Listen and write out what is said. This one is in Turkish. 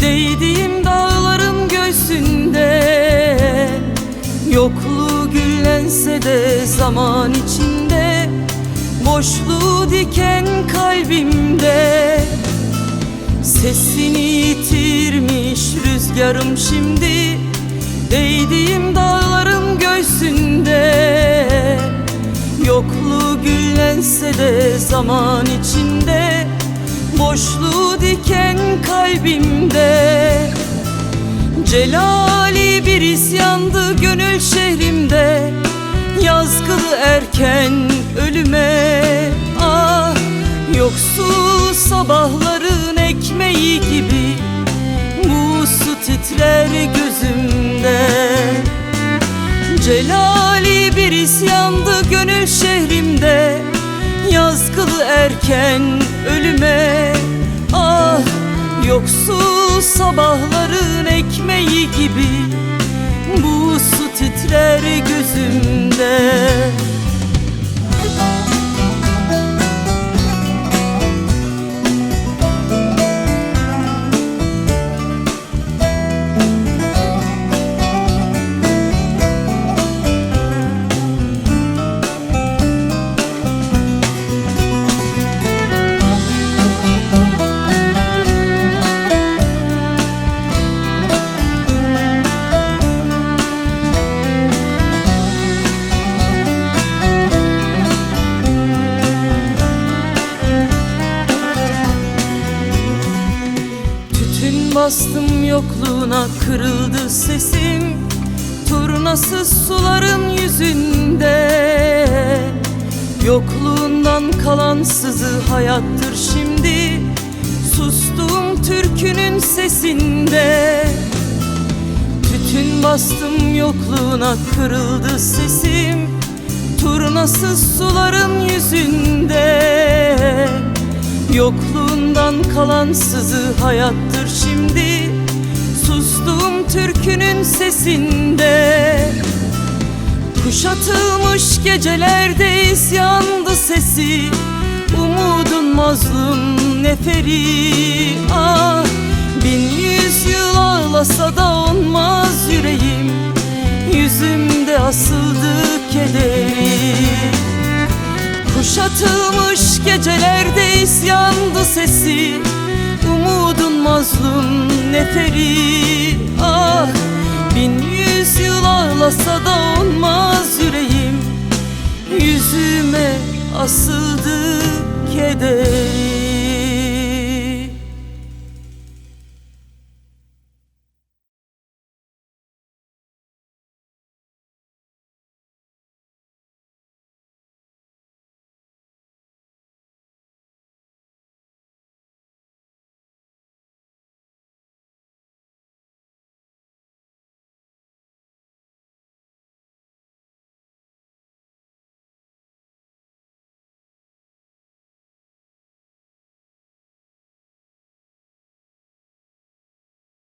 Değdiğim dağların göğsünde. Yokluğu güllense de zaman içinde. Boşluğu diken kalbimde. Sesini yitirmiş rüzgarım şimdi. Değdiğim dağların göğsünde. Yokluğu güllense de zaman içinde Boşluğu diken kalbimde. Celali bir isyandı gönül şehrimde. Yazgılı erken ölüme Ah yoksul sabahların ekmeği gibi Bu su titrer gözümde. Celali bir isyandı gönül şehrimde Yazgılı erken ölüme. Ah yoksul sabahların ekmeği gibi Bu su titrer gözümde bastım yokluğuna kırıldı sesim. Turnasız suların yüzünde. Yokluğundan kalan sızı hayattır şimdi. Sustum türkünün sesinde. Tütün bastım yokluğuna kırıldı sesim. Turnasız suların yüzünde Yokluğundan kalan sızı hayattır şimdi. Sustum türkünün sesinde. Kuşatılmış gecelerde isyandı sesi. Umudun mazlum neferi. Ah bin yüzyıl ağlasa da olmaz yüreğim. Yüzümde asıldı kederi. Kuşatılmış gecelerde isyandı sesi. Umudun mazlum neferi. Ah bin yüzyıl ağlasa da olmaz yüreğim. Yüzüme asıldı kederi